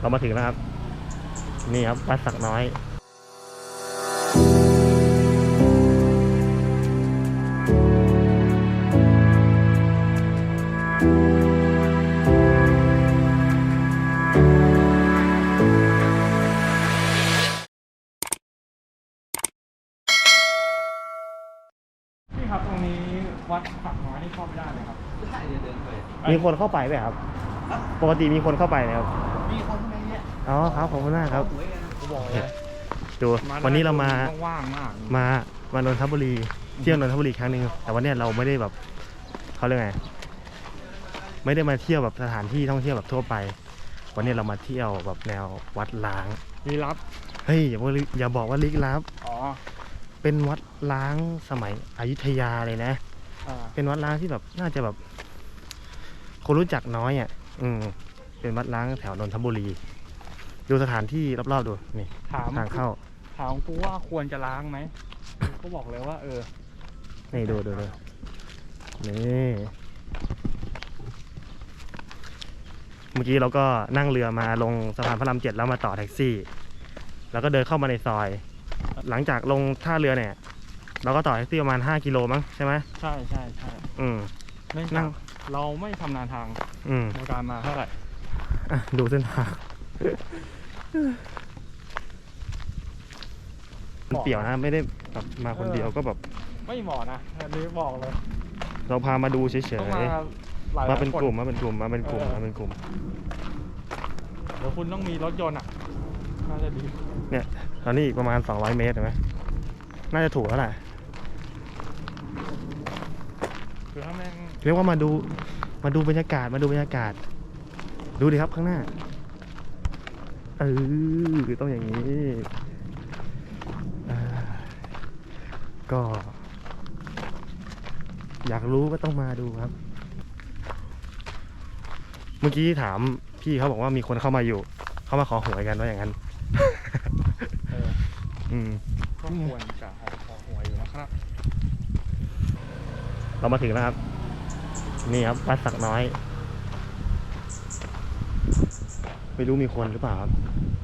เรามาถึงแล้วครับ นี่ครับวัดสักน้อยพี่ครับตรงนี้วัดฝักน้อยนี่เข้าไม่ได้เลยครับใช่เดี๋ยวเดินไปมีคนเข้าไปไหมครับ ปกติมีคนเข้าไปไหมครับ อ๋อครับขอบคุณมากครับหวยกันกูบอกเลยดูวันนี้เรามา ว่างมากมามานนทบุรีเที่ยวนนทบุรีครั้งหนึ่งแต่วันเนี้ยเราไม่ได้แบบเขาเรียกไงไม่ได้มาเที่ยวแบบสถานที่ท่องเที่ยวแบบทั่วไป วันนี้เรามาเที่ยวแบบแนววัดล้างมีรับ เฮ้ยอย่าบอกว่าอย่าบอกว่าลิกลับ อ๋อเป็นวัดล้างสมัยอยุธยาเลยนะ อ่าเป็นวัดล้างที่แบบน่าจะแบบ คนรู้จักน้อยอะ อืมเป็นวัดล้างแถวนนทบุรี ดูสถานที่รอบๆดูนี่ถามทางเข้าถามกูว่าควรจะล้างไหมก็บอกเลยว่า เออ นี่ดูดูดูนี่เมื่อกี้เราก็นั่งเรือมาลงสะพานพระรามเจ็ดแล้วมาต่อแท็กซี่ แล้วก็เดินเข้ามาในซอย หลังจากลงท่าเรือเนี่ย เราก็ต่อแท็กซี่ประมาณ 5 กิโลมั้งใช่ไหมใช่ใช่ใช่อืม เนื่องนั่จาง กเราไม่ชำนาญทางอืมในการมาเท่าไหร่ อะดูเส้นทาง มันเปี่ยวนะไม่ได้แบบมาคนเดียวก็แบบ ไม่เหมาะนะอันนี้บอกเลยเราพามาดูเฉยต้องมาหลายๆมาเป็นคกลุ่มมาเป็นกลุ่มมาเป็นกลุ่มเออมาเป็นกลุ่ม เดี๋ยวคุณต้องมีรถยนต์อะน่าจะดีเนี่ยตอนนี้อีกประมาณ 200 เมตรเห็นไหมน่าจะถูกแล้วแหละคือถ้าแม่งเรียกว่ามาดูมาดูบรรยากาศมาดูบรรยากาศ ดูดิครับข้างหน้า เออต้องอย่างนี้อ่าก็ อยากรู้ก็ต้องมาดูครับ เมื่อกี้ถามพี่เขาบอกว่ามีคนเข้ามาอยู่ เข้ามาขอหวยกันว่าอย่างนั้นเอออืมก็ควรจะออกออกหวยอยู่นะครับ เรามาถึงแล้วครับ นี่ครับวัดสักน้อย ไม่รู้มีคนหรือเปล่าครับ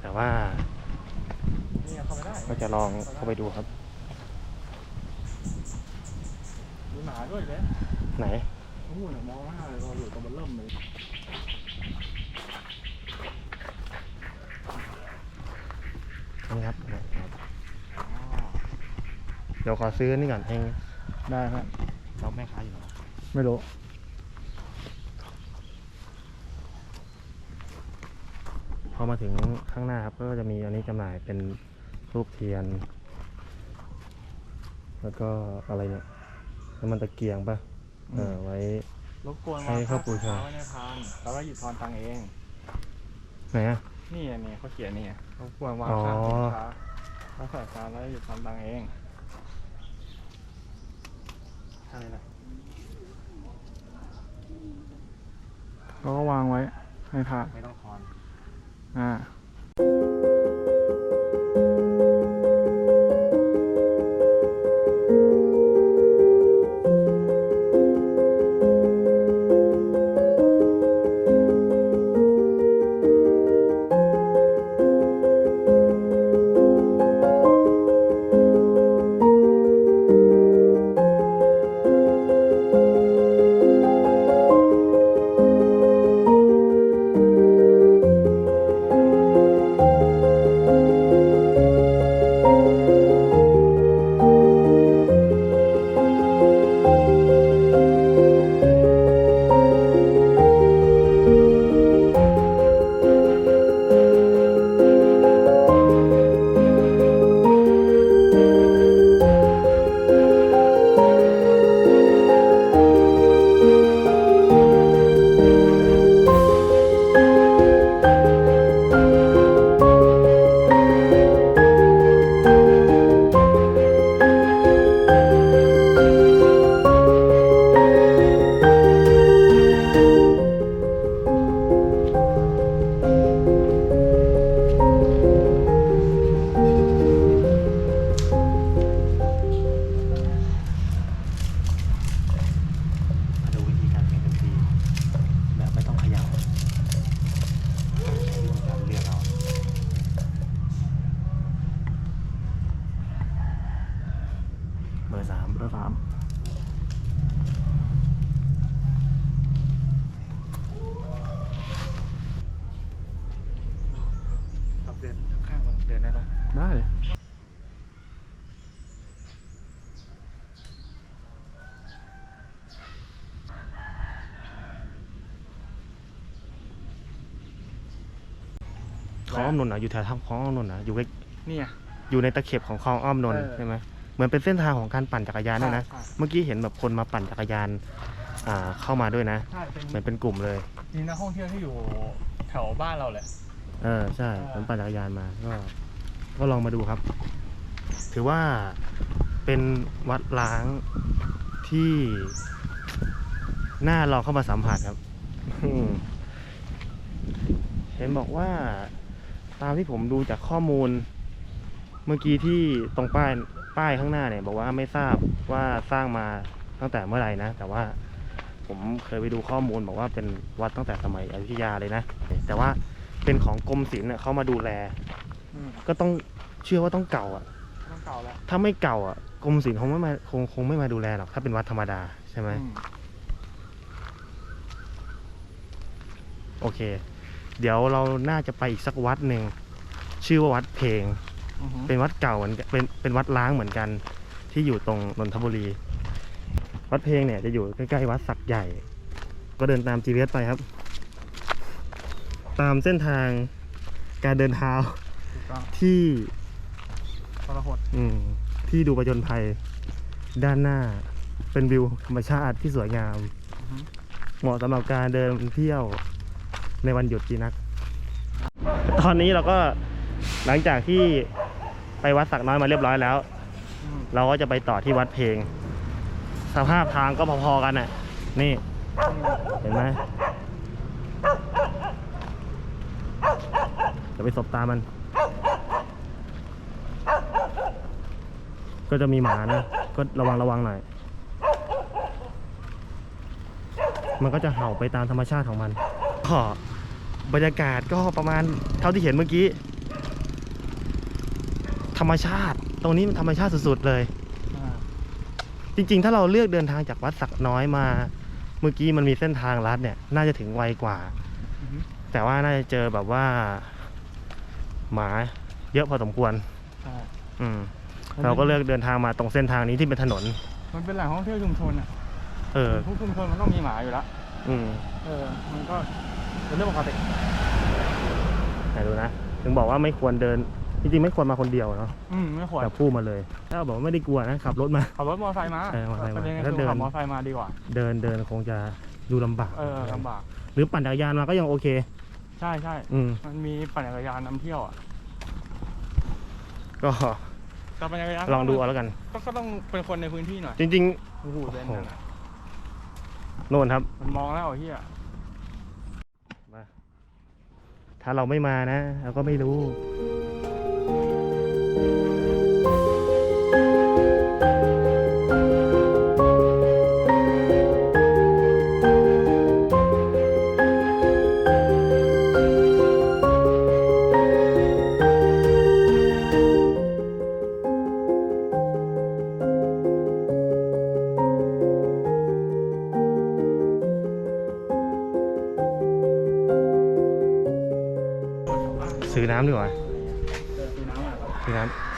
แต่ว่านี่เข้าไม่ได้ก็จะลองเข้าไปดูครับ มีหมาด้วยเลยไหน โอ้โหเนี่ยมองหน้าเลยเราอยู่ตรงบนเริ่มเลยนี่ครับ เดี๋ยวขอซื้อนี่ก่อนเองได้ครับเราแม่ค้าอยู่เหรอไม่รู้ อมาถึงข้างหน้าครับ ก็จะมีอันนี้จำหน่ายเป็นรูปเทียน แล้วก็อะไรเนี่ยน้ำมันตะเกียงปะเออไว้ รบกวนให้วางเข้าปูชา ไว้ในพานแล้วก็หยิบทอนตังค์เอง ไหนอะ นี่อันนี้เขาเขียนนี่รบกวนวางอ๋อข้างสินค้าแล้วใส่พานแล้วหยิบทอนตังค์เองอะไรนะเขาก็วางไว้ในพาน ไม่ต้องท อนอ่า คลองอ้อมนนท์เหรออยู่แถวทางคลองอ้อมนนท์เหรออยู่ใกล้นี่ไงอยู่ในตะเข็บของคลองอ้อมนนท์เออ ใช่ไหมเหมือนเป็นเส้นทางของการปั่นจักรยานด้วยนะ ใช่ใช่เมื่อกี้เห็นแบบคนมาปั่นจักรยานอ่าเข้ามาด้วยนะ ใช่เป็นเหมือนเป็นกลุ่มเลย มีนักท่องเที่ยวที่อยู่แถวบ้านเราแหละ เออใช่เออผมปั่นจักรยานมาก็ก็ลองมาดูครับ ถือว่าเป็นวัดล้างที่น่าลองเข้ามาสัมผัสครับอืมเห็นบอกว่า ตามที่ผมดูจากข้อมูล เมื่อกี้ที่ตรงป้ายป้ายข้างหน้าเนี่ย บอกว่าไม่ทราบว่าสร้างมาตั้งแต่เมื่อไหร่นะ แต่ว่าผมเคยไปดูข้อมูลบอกว่าเป็นวัดตั้งแต่สมัยอยุธยาเลยนะ แต่ว่าเป็นของกรมศิลป์เนี่ยเขามาดูแลอืมก็ต้องเชื่อว่าต้องเก่าอะต้องเก่าแล้วถ้าไม่เก่าอะกรมศิลป์คงไม่มาคงคงไม่มาดูแลหรอกถ้าเป็นวัดธรรมดาใช่ไหมอืมโอเค เดี๋ยวเราน่าจะไปอีกสักวัดหนึ่งชื่อว่าวัดเพลงอือหือเป็นวัดเก่าเหมือนกันเป็นเป็นวัดล้างเหมือนกัน ที่อยู่ตรงนนทบุรี วัดเพลงเนี่ยจะอยู่ใกล้ๆวัดสักใหญ่ ก็เดินตาม GPS ไปครับ ตามเส้นทางการเดินเท้าถูกต้องที่ทรหดอืมที่ดูประจนภัย ด้านหน้าเป็นวิวธรรมชาติที่สวยงาม อือหือเหมาะสำหรับการเดินเที่ยว ในวันหยุดจีนัก ตอนนี้เราก็หลังจากที่ไปวัดสักน้อยมาเรียบร้อยแล้ว เราก็จะไปต่อที่วัดเพลง สภาพทางก็พอๆกันน่ะ นี่ เห็นไหมเดี๋ยวไปสบตามัน ก็จะมีหมานะ ก็ระวังระวังหน่อย มันก็จะเห่าไปตามธรรมชาติของมันก็ บรรยากาศก็ประมาณเท่าที่เห็นเมื่อกี้ ธรรมชาติ ตรงนี้มันธรรมชาติสุดๆเลยอ่าจริงๆ ถ้าเราเลือกเดินทางจากวัดสักน้อยมา เมื่อกี้มันมีเส้นทางลัดเนี่ย น่าจะถึงไวกว่าอือหือแต่ว่าน่าจะเจอแบบว่า หมาเยอะพอสมควรใช่อืม เราก็เลือกเดินทางมาตรงเส้นทางนี้ที่เป็นถนน มันเป็นแหล่งท่องเที่ยวชุมชนอะเออทุกชุมชนมันต้องมีหมาอยู่แล้วอืม เออ มันก็ เป็นเรื่องปกติไหนดูนะ ถึงบอกว่าไม่ควรเดิน จริงๆไม่ควรมาคนเดียวเนาะอืมไม่ควรแต่พูดมาเลยถ้าบอกว่าไม่ได้กลัวนะขับรถมา ขับรถมอเตอร์ไซค์มาเออมอเตอร์ไซค์มาประเด็นก็ถ้าคือเดิน ขับมอเตอร์ไซค์มาดีกว่า เดินเดินคงจะดูลำบากเออลำบาก หรือปั่นจักรยานมาก็ยังโอเค ใช่ใช่อืมมันมีปั่นจักรยานนำเที่ยวอะก็แต่ปั่นจักรยานลองดูเอาแล้วกัน ก็ก็ต้องเป็นคนในพื้นที่หน่อยจริงโอ้โหเบนซ์นั่นน่ะๆโน่นครับ มันมองแล้วไอ้เฮีย มา ถ้าเราไม่มานะ เราก็ไม่รู้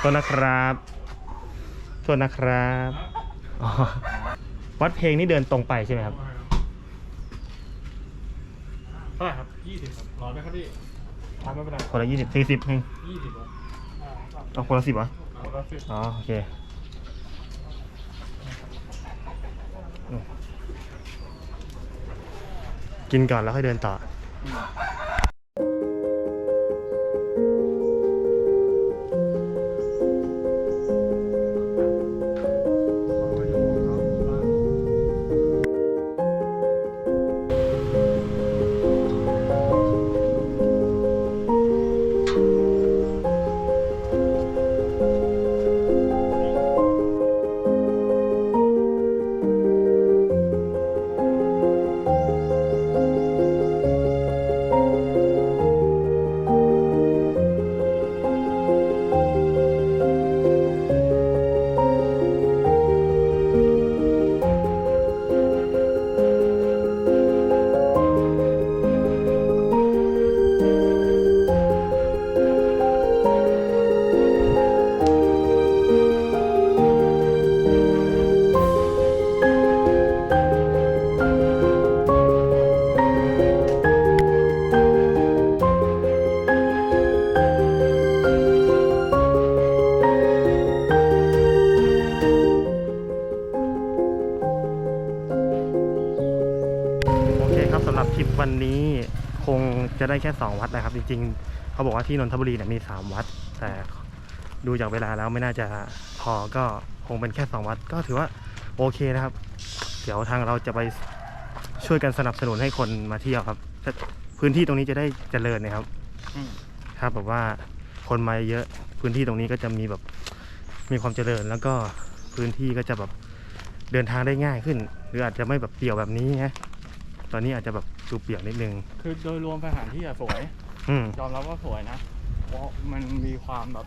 ซื้อน้ำต้นนะครับต้นนะครับอ๋อวัดเพลงนี่เดินตรงไปใช่ไหมครับ เท่าไหร่ครับยี่สิบครับร้อยไหมครับพี่ร้อยไม่เป็นไรคนละยี่สิบสี่สิบยี่สิบครับอ่าครับเอาคนละสิบเหรอคนละสิบอ๋อโอเคอืมกินก่อนแล้วค่อยเดินต่อ หรับคลิปวันนี้คงจะได้แค่ 2 วัดนะครับ จริงๆ เขาบอกว่าที่นนทบุรีเนี่ยมี 3 วัด แต่ดูจากเวลาแล้วไม่น่าจะพอก็คงเป็นแค่ 2 วัด ก็ถือว่าโอเคนะครับ เดี๋ยวทางเราจะไปช่วยกันสนับสนุนให้คนมาเที่ยวครับ พื้นที่ตรงนี้จะได้เจริญนะครับอืมครับแบบว่าคนมาเยอะพื้นที่ตรงนี้ก็จะมีแบบมีความเจริญ แล้วก็พื้นที่ก็จะแบบเดินทางได้ง่ายขึ้น หรืออาจจะไม่แบบเปี่ยวแบบนี้นะ ตอนนี้อาจจะแบบดูเปี่ยวนิดนึง คือโดยรวมสถานที่อะสวย อืม ยอมรับว่าสวยนะ เพราะมันมีความแบบ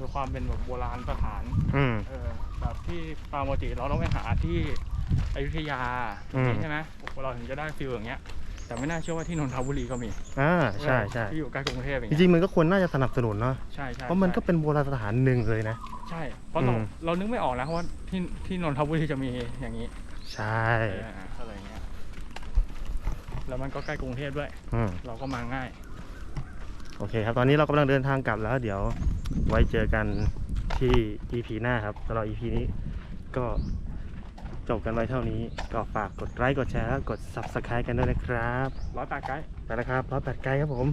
มีความเป็นแบบโบราณสถาน อืม เออแบบที่ตามปกติเราต้องไปหาที่อยุธยาอืม ใช่ไหมเราถึงจะได้ฟิลอย่างเงี้ย แต่ไม่น่าเชื่อว่าที่นนทบุรีก็มีอ่าใช่ใช่ที่อยู่ใกล้กรุงเทพอย่างจเงี้ยริงๆมันก็ควรน่าจะสนับสนุนเนาะใช่ใช่เพราะมันก็ใช่เป็นโบราณสถานหนึ่งเลยนะ ใช่ เพราะเราอืม เรานึกไม่ออกนะว่าที่ที่นนทบุรีจะมีอย่างนี้ใช่ เอออะไรเงี้ย แล้วมันก็ใกล้กรุงเทพด้วย อืมเราก็มาง่าย โอเคครับ ตอนนี้เรากำลังเดินทางกลับแล้ว เดี๋ยวไว้เจอกันที่ EP หน้าครับสำหรับ EP นี้ก็จบกันไว้เท่านี้ ก็ฝากกดไลค์กดแชร์แล้วกด Subscribe กันด้วยนะครับร้อยแปดไกด์ ไปแล้วครับร้อยแปดไกลครับผม